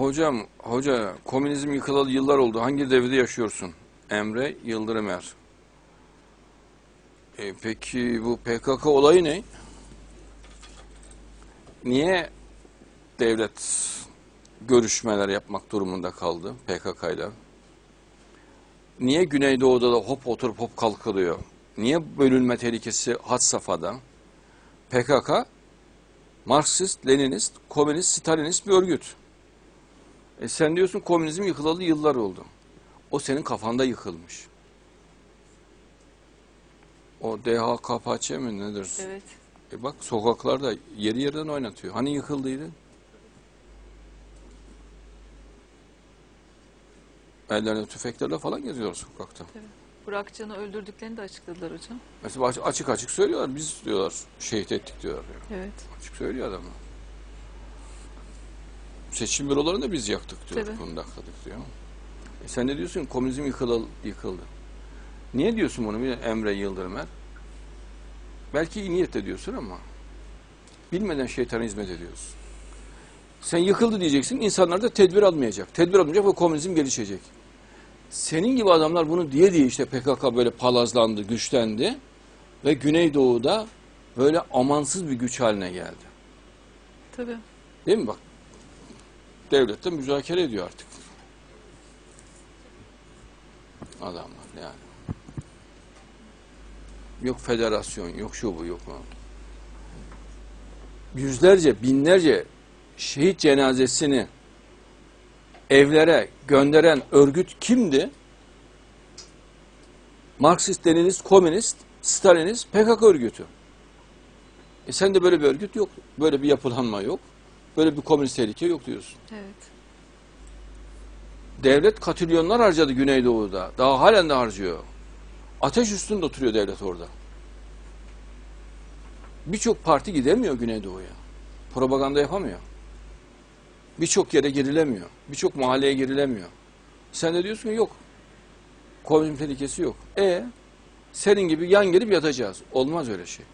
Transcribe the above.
Hocam, hoca komünizm yıkılalı yıllar oldu. Hangi devirde yaşıyorsun? Emre Yıldırımer. E, peki bu PKK olayı ne? Niye devlet görüşmeler yapmak durumunda kaldı PKK ile? Niye Güneydoğu'da da hop oturup hop kalkılıyor? Niye bölünme tehlikesi had safhada? PKK Marksist, Leninist, Komünist, Stalinist bir örgüt. E sen diyorsun komünizm yıkılalı yıllar oldu. O senin kafanda yıkılmış. O DHKPC mi nedir? Evet. E bak sokaklarda yeri yerden oynatıyor. Hani yıkıldıydı? Ellerine tüfeklerle falan geziyorlar sokakta. Burak Can'ı öldürdüklerini de açıkladılar hocam. Mesela aç- açık açık söylüyorlar. Biz diyorlar şehit ettik diyorlar. yani. Evet. Açık söylüyor adamlar. Seçim bürolarını da biz yaktık diyor. Tabii. Kundakladık diyor. E sen ne diyorsun? Komünizm yıkıldı. yıkıldı. Niye diyorsun bunu Emre Yıldırımer? Belki iyi niyetle diyorsun ama bilmeden şeytana hizmet ediyorsun. Sen yıkıldı diyeceksin, insanlar da tedbir almayacak. Tedbir almayacak ve komünizm gelişecek. Senin gibi adamlar bunu diye diye işte PKK böyle palazlandı, güçlendi ve Güneydoğu'da böyle amansız bir güç haline geldi. Tabii. Değil mi bak? Devlet de müzakere ediyor artık. Adamlar yani. Yok federasyon, yok şu bu, yok o. Yüzlerce, binlerce şehit cenazesini evlere gönderen örgüt kimdi? Marksist, Leninist, Komünist, Stalinist, PKK örgütü. E sen de böyle bir örgüt yok. Böyle bir yapılanma yok. Böyle bir komünist tehlike yok diyorsun. Evet. Devlet katrilyonlar harcadı Güneydoğu'da. Daha halen de harcıyor. Ateş üstünde oturuyor devlet orada. Birçok parti gidemiyor Güneydoğu'ya. Propaganda yapamıyor. Birçok yere girilemiyor. Birçok mahalleye girilemiyor. Sen de diyorsun ki yok. Komünizm tehlikesi yok. E senin gibi yan gelip yatacağız. Olmaz öyle şey.